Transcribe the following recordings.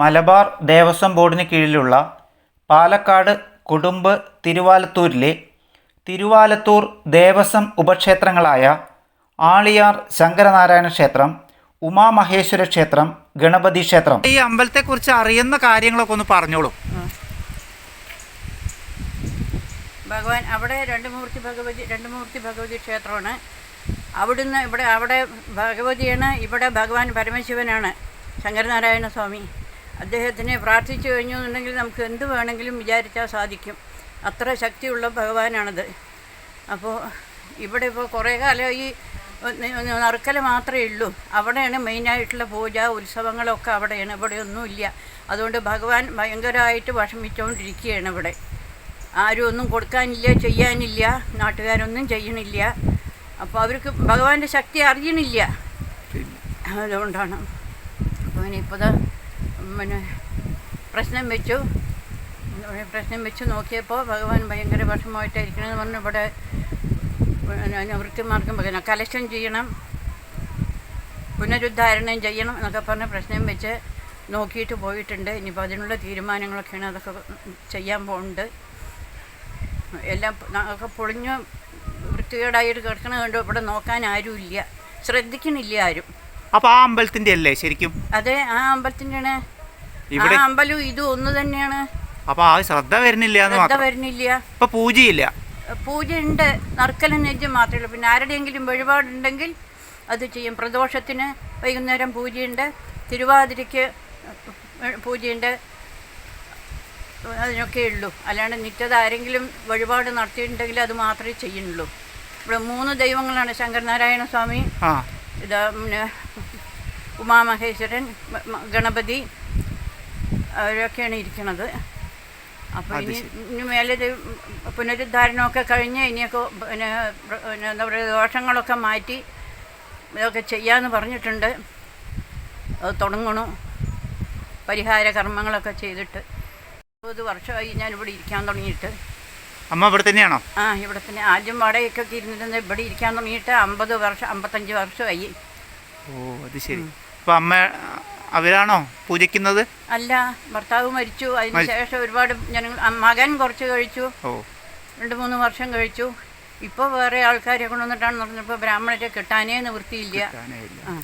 മലബാർ ദേവസ്വം ബോർഡിന് കീഴിലുള്ള പാലക്കാട് കുടുംബ് തിരുവാലത്തൂരിലെ തിരുവാലത്തൂർ ദേവസ്വം ഉപക്ഷേത്രങ്ങളായ ആളിയാർ ശങ്കരനാരായണ ക്ഷേത്രം ഉമാമഹേശ്വര ക്ഷേത്രം ഗണപതി ക്ഷേത്രം. ഈ അമ്പലത്തെക്കുറിച്ച് അറിയുന്ന കാര്യങ്ങളൊക്കെ ഒന്ന് പറഞ്ഞോളൂ. ഭഗവാൻ അവിടെ രണ്ട് മൂർത്തി ഭഗവതി രണ്ട് മൂർത്തി ഭഗവതി ക്ഷേത്രമാണ്. അവിടുന്ന് ഇവിടെ അവിടെ ഭഗവതിയാണ് ഇവിടെ ഭഗവാൻ പരമശിവനാണ് ശങ്കരനാരായണ സ്വാമി. അദ്ദേഹത്തിനെ പ്രാർത്ഥിച്ചു കഴിഞ്ഞു എന്നുണ്ടെങ്കിൽ നമുക്ക് എന്ത് വേണമെങ്കിലും വിചാരിച്ചാൽ സാധിക്കും. അത്ര ശക്തിയുള്ള ഭഗവാനാണത്. അപ്പോൾ ഇവിടെ ഇപ്പോൾ കുറേ കാലം ഈ നറുക്കൽ മാത്രമേ ഉള്ളൂ. അവിടെയാണ് മെയിനായിട്ടുള്ള പൂജ ഉത്സവങ്ങളൊക്കെ അവിടെയാണ്. ഇവിടെ ഒന്നുമില്ല. അതുകൊണ്ട് ഭഗവാൻ ഭയങ്കരമായിട്ട് വിഷമിച്ചുകൊണ്ടിരിക്കുകയാണ് ഇവിടെ. ആരും ഒന്നും കൊടുക്കാനില്ല ചെയ്യാനില്ല. നാട്ടുകാരൊന്നും ചെയ്യണില്ല. അപ്പോൾ അവർക്ക് ഭഗവാന്റെ ശക്തി അറിയണില്ല. അതുകൊണ്ടാണ്. അപ്പോൾ ഇനിയിപ്പോൾ പിന്നെ പ്രശ്നം വെച്ചു. പ്രശ്നം വെച്ച് നോക്കിയപ്പോൾ ഭഗവാൻ ഭയങ്കര വിഷമമായിട്ടായിരിക്കണമെന്ന് പറഞ്ഞു. ഇവിടെ വൃത്തിമാർക്കും പിന്നെ കലക്ഷൻ ചെയ്യണം. പുനരുദ്ധാരണം ചെയ്യണം എന്നൊക്കെ പറഞ്ഞ് പ്രശ്നം വെച്ച് നോക്കിയിട്ട് പോയിട്ടുണ്ട്. ഇനിയിപ്പോൾ അതിനുള്ള തീരുമാനങ്ങളൊക്കെയാണ് അതൊക്കെ ചെയ്യാൻ പോകുന്നുണ്ട് എല്ലാം ഒക്കെ പൊളിഞ്ഞ് വൃത്തികേടായിട്ട് കിടക്കണ കണ്ടു ഇവിടെ നോക്കാൻ ആരുമില്ല ശ്രദ്ധിക്കണില്ല ആരും. അപ്പോൾ ആ അമ്പലത്തിന്റെ അല്ലേ ശരിക്കും? അതെ ആ അമ്പലത്തിന്റെയാണ് ആ ഇവിടെ അമ്പലം ഇതും ഒന്ന് തന്നെയാണ്. അപ്പോൾ ആ ശ്രദ്ധ വരുന്നില്ല ശ്രദ്ധ വരുന്നില്ല. ഇപ്പൊ പൂജയില്ല. പൂജ ഉണ്ട് നറുക്കലും നെഞ്ചും മാത്രമേ ഉള്ളൂ. പിന്നെ ആരുടെയെങ്കിലും വഴിപാടുണ്ടെങ്കിൽ അത് ചെയ്യും. പ്രദോഷത്തിന് വൈകുന്നേരം പൂജയുണ്ട്. തിരുവാതിരയ്ക്ക് പൂജയുണ്ട്. അതിനൊക്കെ ഉള്ളൂ. അല്ലാണ്ട് നിറ്റത് ആരെങ്കിലും വഴിപാട് നടത്തിയിട്ടുണ്ടെങ്കിൽ അത് മാത്രമേ ചെയ്യുന്നുള്ളൂ. ഇവിടെ മൂന്ന് ദൈവങ്ങളാണ്. ശങ്കരനാരായണ സ്വാമി ഇത് പിന്നെ ഉമാമഹേശ്വരൻ ഗണപതി അവരൊക്കെയാണ് ഇരിക്കുന്നത് അപ്പോൾ ഇനി ഇനി മേലെ ഇത് പുനരുദ്ധാരണമൊക്കെ കഴിഞ്ഞ് ഇനിയൊക്കെ പിന്നെ പിന്നെ എന്താ പറയുക ദോഷങ്ങളൊക്കെ മാറ്റി ഇതൊക്കെ ചെയ്യാമെന്ന് പറഞ്ഞിട്ടുണ്ട്. അത് തുടങ്ങണു. പരിഹാര കർമ്മങ്ങളൊക്കെ ചെയ്തിട്ട്. ഇരുപത് വർഷമായി ഞാൻ ഇവിടെ ഇരിക്കാൻ തുടങ്ങിയിട്ട്. അമ്മ ഇവിടെ തന്നെയാണോ? ആ ഇവിടെ തന്നെ. ആദ്യം വാടകയ്ക്കൊക്കെ ഇരുന്നിരുന്നത് ഇവിടെ ഇരിക്കാൻ തുടങ്ങിയിട്ട് അമ്പത് വർഷം അമ്പത്തഞ്ച് വർഷമായി. ഓ അത് ശരി. അപ്പോൾ അമ്മ അവരാണോ പൂജിക്കുന്നത്? അല്ല ഭർത്താവ് മരിച്ചു. അതിനുശേഷം ശേഷം ഒരുപാട് ജനങ്ങൾ ആ, മകൻ കുറച്ച് കഴിച്ചു. ഓ. രണ്ട് മൂന്ന് വർഷം കഴിച്ചു. ഇപ്പോൾ വേറെ ആൾക്കാരെ കൊണ്ടുവന്നിട്ടാണ് പറഞ്ഞപ്പോൾ ബ്രാഹ്മണരെ കിട്ടാനേ നിവൃത്തിയില്ല. കിട്ടാനേയില്ല. ആ.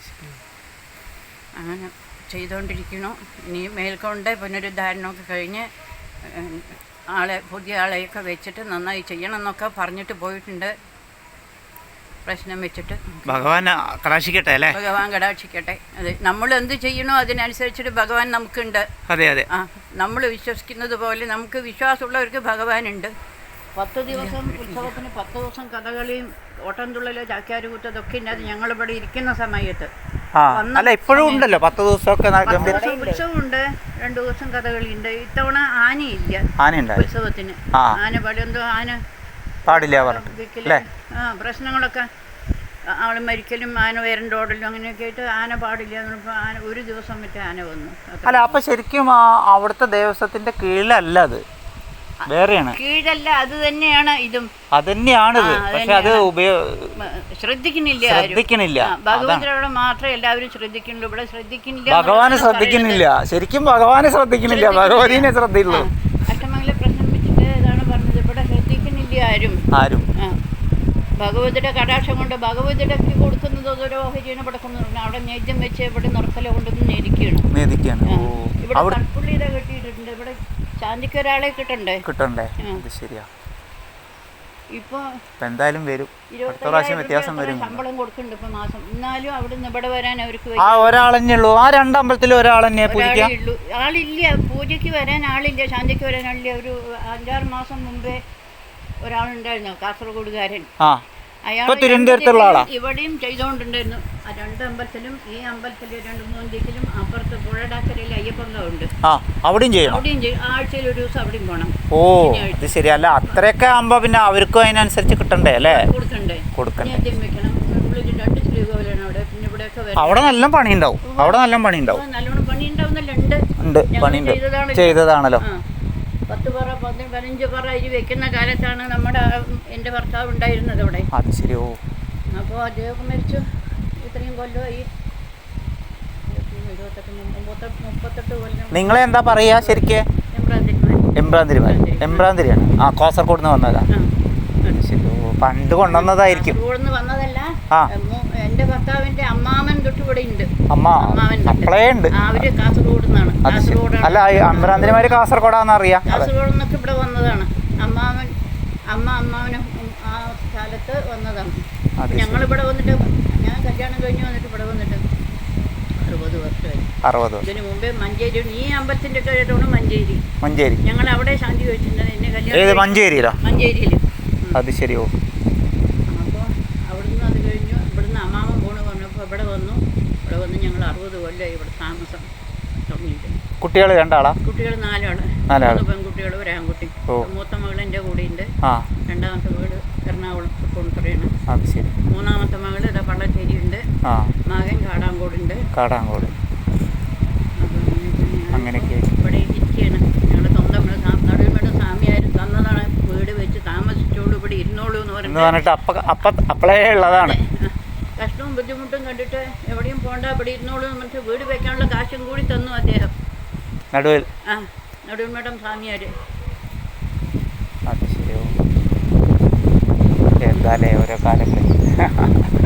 അങ്ങനെ ചെയ്തുകൊണ്ടിരിക്കുന്നു ഇനി മേൽക്കൊണ്ട് പുനരുദ്ധാരണമൊക്കെ കഴിഞ്ഞ് ആളെ പുതിയ ആളെയൊക്കെ വെച്ചിട്ട് നന്നായി ചെയ്യണം എന്നൊക്കെ പറഞ്ഞിട്ട് പോയിട്ടുണ്ട്. പ്രശ്നം വെച്ചിട്ട് ഭഗവാൻ കടാക്ഷിക്കട്ടെ അല്ലേ? ഭഗവാൻ കടാക്ഷിക്കട്ടെ. അതെ നമ്മൾ എന്ത് ചെയ്യണോ അതിനനുസരിച്ചിട്ട് ഭഗവാൻ നമുക്കുണ്ട്. അതെ അതെ. ആ നമ്മൾ വിശ്വസിക്കുന്നത് പോലെ നമുക്ക് വിശ്വാസമുള്ളവർക്ക് ഭഗവാനുണ്ട്. പത്ത് ദിവസം ഉത്സവത്തിന് പത്ത് ദിവസം കഥകളിയും ഓട്ടംതുള്ളലോ ഉണ്ട് അത് ഞങ്ങളിവിടെ ഇരിക്കുന്ന സമയത്ത്. ആ അല്ല ഇപ്പോഴും ഉണ്ടല്ലോ പത്ത് ദിവസമൊക്കെ ഉത്സവമുണ്ട്. രണ്ടു ദിവസം കഥകളിയുണ്ട്. ഇത്തവണ ആനയില്ല ആന ഉത്സവത്തിന്. ആ. ആന എന്തോ ആന പാടില്ല പറഞ്ഞു അല്ലേ? ആ പ്രശ്നങ്ങളൊക്കെ. അവൾ മരിക്കലും ആന വരണ്ടോടലും അങ്ങനെയൊക്കെ ആയിട്ട് ആന പാടില്ല എന്ന് പറഞ്ഞപ്പോൾ ആന ഒരു ദിവസം മറ്റേ ആന വന്നു. അല്ല അപ്പൊ ശരിക്കും ആ അവിടുത്തെ ദേവസ്വത്തിന്റെ കീഴിലല്ല അത്. വേറെയാണ്. കീഴല്ല അത് തന്നെയാണ് ഇതും. അത് തന്നെയാണ് പക്ഷെ അത് ശ്രദ്ധിക്കുന്നില്ല ആ, ഭഗവതിയുടെ മാത്രമേ എല്ലാവരും ശ്രദ്ധിക്കുന്നുള്ളൂ. ഇവിടെ ശ്രദ്ധിക്കുന്നില്ല ഭഗവാനെ ശ്രദ്ധിക്കുന്നില്ല. ശരിക്കും ഭഗവാനെ ശ്രദ്ധിക്കുന്നില്ല. ഭഗവതിനെ ശ്രദ്ധയുള്ളൂ അഷ്ടമംഗല പ്രശ്നം വെച്ചിട്ട് ഇതാണ് പറഞ്ഞത് ഇവിടെ ശ്രദ്ധിക്കുന്നില്ല ആരും. ആരും. ഭഗവതിയുടെ കടാക്ഷം കൊണ്ട് ഭഗവതിയുടെ കൊടുക്കുന്നത് ഓഹരിയാണ് ഇവിടെ കൊണ്ടുവരുന്നത് അവിടെ നേദ്യം വെച്ച് ഇവിടെ നിറക്കല നേദിക്കാണ് ആ. ഓ. ഇവിടെ അവിടെ കൽപ്പുള്ളിയുടെ കെട്ടിയിട്ടുണ്ട്. ഇവിടെ ശാന്തിക്ക് ഒരാളെ കിട്ടണ്ടേ? കിട്ടണ്ടേ. അത് ശരിയാ. ഇപ്പൊ എന്തായാലും വരും. അടുത്ത പ്രാവശ്യം വ്യത്യാസം വരും ശമ്പളം കൊടുക്കുന്നുണ്ട് ഇപ്പൊ മാസം. എന്നാലും അവിടെ നിന്ന് ഇവിടെ വരാൻ അവർക്ക് ആ ഒരാളെന്നെ ഉള്ളൂ. ആ രണ്ടമ്പലത്തിലും ഒരാളെന്നെ ഉള്ളൂ. ആളില്ല. പൂജയ്ക്ക് വരാൻ ആളില്ല. ശാന്തിക്ക് വരാൻ ആളില്ല. ഒരു അഞ്ചാറ് മാസം മുമ്പേ ഒരാളുണ്ടായിരുന്നു കാസർഗോഡുകാരൻ. ആ. അയാൾ ഇപ്പൊ തിരുവനന്തപുരത്തുള്ള ആളാ? ഇവിടെയും ചെയ്തുകൊണ്ടുണ്ടായിരുന്നു ആ രണ്ട് അമ്പലത്തിലും ഈ അമ്പലത്തിലെ രണ്ട് മൂന്ന് ദിക്കിലും അപ്പുറത്ത് പുഴടാക്കരയിൽ അയ്യപ്പങ്കുണ്ട് ആ അവിടെയും ചെയ്യും അവിടെയും ചെയ്യും ആഴ്ചയിൽ ഒരു ദിവസം അവിടെയും പോകണം ഓ ഇത് ശരിയല്ല അത്രയൊക്കെ ആകുമ്പോ പിന്നെ അവർക്കും അതിനനുസരിച്ച് കിട്ടണ്ടേ അല്ലേ? കൊടുക്കണ്ടേ. കൊടുക്കണ്ടേ. ആദ്യം വെക്കണം. ഉള്ളിൽ രണ്ട് ശ്രീകോവിലാണ് അവിടെ. പിന്നെ ഇവിടെയൊക്കെ അവിടെ നല്ല പണിയുണ്ടാവും. അവിടെ നല്ല പണിയുണ്ടാവും. ഉണ്ടാവും നല്ലോണം പണി ഉണ്ടാവുന്നല്ല ഉണ്ട് ചെയ്തതാണല്ലോ. പത്ത് പറ പതിനഞ്ച് പറ അരി വെക്കുന്ന കാലത്താണ് നമ്മുടെ എന്റെ ഭർത്താവ് ഉണ്ടായിരുന്നത് അത് ഓ. അപ്പോൾ അദ്ദേഹം മരിച്ചു. ഇത്രയും കൊല്ലമായി. നിങ്ങളെ എന്താ പറയാ ശരിക്ക്? എംബ്രാന്തിരിമാൻ. എംബ്രാന്തിരിയാണ്. ആ കോസർകോട് നിന്ന് വന്നതാ ശരി പണ്ട് കൊണ്ടുവന്നതായിരിക്കും. വന്നതല്ല ആ. ഭർത്താവിന്റെ അമ്മാമൻ തൊട്ട് ഇവിടെ ഉണ്ട്. അമ്മ അമ്മാവൻ. ഉണ്ട്. അവർ കാസർഗോഡ് നിന്നാണ് അത് അല്ല ഈ അമ്പ്രാന്തിരിമാര് കാസർഗോഡാന്ന് അറിയാം കാസർഗോഡ് നിന്നൊക്കെ ഇവിടെ വന്നതാണ്. അമ്മാവൻ അമ്മ അമ്മാവനും ആ കാലത്ത് വന്നതാണ്. ഞങ്ങൾ ഇവിടെ വന്നിട്ട് ഞാൻ കല്യാണം കഴിഞ്ഞ് വന്നിട്ട് ഇവിടെ വന്നിട്ട് അറുപത് വർഷമായി. അറുപത് ഇതിന് മുമ്പേ മഞ്ചേരി ഈ അമ്പലത്തിന്റെ കേട്ടാണ് മഞ്ചേരി. മഞ്ചേരി. ഞങ്ങൾ അവിടെ ശാന്തി വെച്ചിട്ടുണ്ട്. എന്നെ കല്യാണം മഞ്ചേരിയിലോ? മഞ്ചേരിയിൽ അത് ശരിയോ അവിടുന്ന് അത് കഴിഞ്ഞു ഇവിടുന്ന് അമ്മാമൻ പോണ് പറഞ്ഞപ്പോൾ ഇവിടെ വന്നു. ഇവിടെ വന്ന് ഞങ്ങൾ അറുപത് കൊല്ലമായി ഇവിടെ താമസം തുടങ്ങിയിട്ട്. കുട്ടികൾ രണ്ടാളാ? കുട്ടികൾ നാലാൾ. പെൺകുട്ടികൾ ഒരു ആൺകുട്ടി. ഓ. മൂത്ത മകൾ എന്റെ കൂടെയുണ്ട് ഉണ്ട്. രണ്ടാമത്തെ വീട് എറണാകുളം മൂന്നാമത്തെ മകൾ ഇതാ പള്ളശ്ശേരി ഉണ്ട്. ആ. മകൻ കാടാങ്കോടുണ്ട് കാടാങ്കോട്. അങ്ങനെയൊക്കെ. ഇവിടെ ഇരിക്കുകയാണ് ഞങ്ങളുടെ സ്വന്തം നടുവിടെ സ്വാമിയാരും തന്നതാണ്. വീട് വെച്ച് താമസിച്ചോളൂ ഇവിടെ ഇരുന്നോളൂ എന്ന് പറഞ്ഞിട്ട് പറഞ്ഞിട്ട് അപ്പ അപ്പ അപ്പളേ ഉള്ളതാണ്. ആ, ബുദ്ധിമുട്ടും കണ്ടിട്ട് എവിടെയും പോണ്ട ഇവിടെ ഇരുന്നോളൂ പറഞ്ഞിട്ട് വീട് വെക്കാനുള്ള കാശും കൂടി തന്നു അദ്ദേഹം. നടുവിൽ? ആ നടുവിൽമേടം സ്വാമിയാര്. അത് ശരിയോ എന്താലേ ഓരോ കാലങ്ങളിൽ.